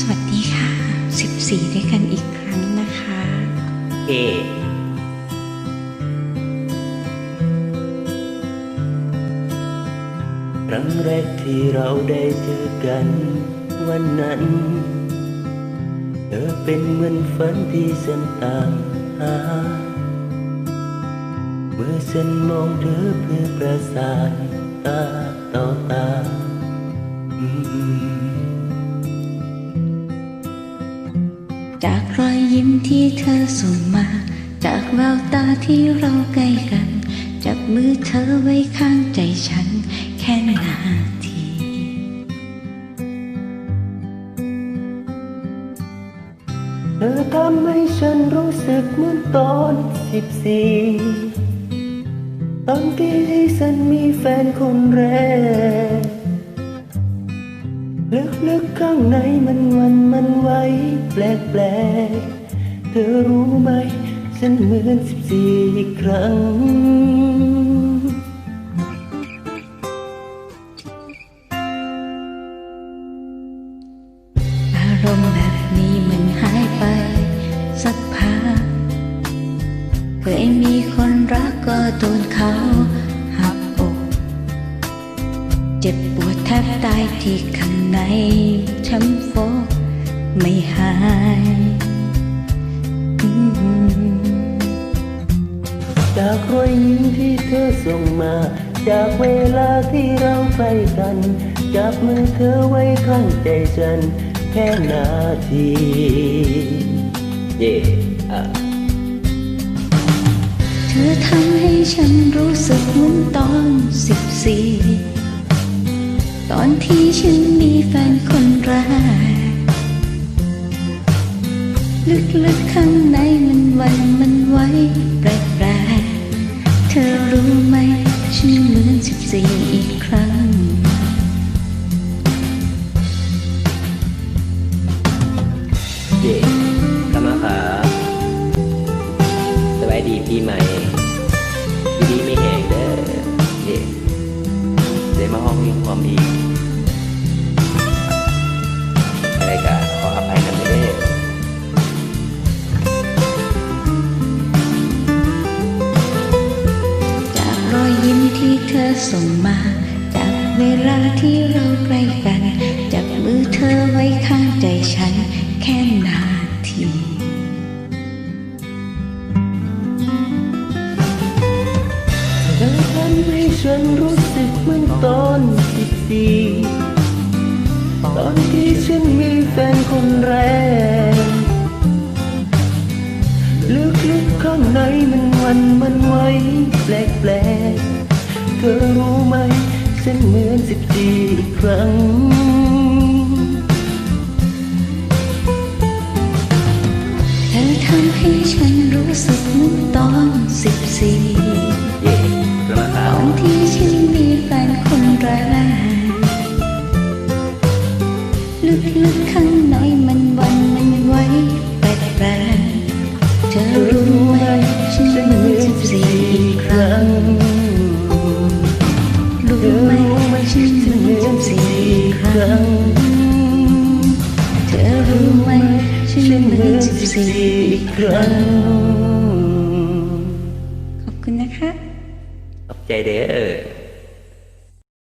สวัสดีค่ะ 14 ด้วยกันอีกครั้งนะคะ เอ ครั้งแรกที่เราได้เจอกัน วันนั้น เธอเป็นเหมือนฝันที่ฉันตามหา เมื่อฉันมองเธอเพื่อประสานตาต่อตา อืม จากรอยยิ้มที่เธอส่งมา จากแววตาที่เราใกล้กัน จับมือเธอไว้ข้างใจฉัน แค่นาที เธอทำให้ฉันรู้สึกเหมือนตอนสิบสี่ตอนที่ฉันมีแฟนคนแรก ลึกๆข้างในมันวันมันไหวแปลกๆเธอรู้ไหมฉันเหมือนสิบสี่อีกครั้ง อารมณ์แบบนี้มันหายไป สักพักเคยมีคนรักก็โดนเขา จ็บปวดแทบตายที่ข้างในช้ำฟกไม่หายอืมจากรอยยิ้มที่เธอส่งมา จากเวลาที่เราไปกันจับมือเธอไว้ข้างใจฉัน แค่นาทีเย่อะเธอทำให้ฉันรู้สึกเหมือนตอนสิบสี่ ตอนที่ฉันมีแฟนคนแรกลึกๆข้างในมันวันมันไหวแปลกๆเธอรู้ไหมฉันเหมือนสิบสี่อีกครั้ง เย่กลับมาครับสบายดีปีใหม่ มาห้องมีความอีอะไรกันขออภัยกันเด้จากรอยยิ้มที่เธอส่งมา จากเวลาที่เราใกล้กันจับมือเธอไว้ข้างใจฉัน แค่นาทีเธอทำให้ฉันรู้สึกเหมื ตอนสิบสี่ตอนที่ฉันมีแฟนคนแรกลึกๆข้างในมันวันมันไว้แปลกๆ เธอรู้ไหมฉันเหมือนสิบสี่ครั้งเธอทำให้ฉันรู้สึกเหมือนตอนสิบสี่ตอนที่ฉัน แรงลึกๆข้างในมันวันมันไหวแปลกๆเธอรู้ไหมฉันมือจสิบสี่ครั้งรู้ไหมฉันมือจสิบสี่ครั้งเธอรู้ไหมฉันมือจสิบสี่ครั้งขอบคุณนะคะขอบใจเด้อ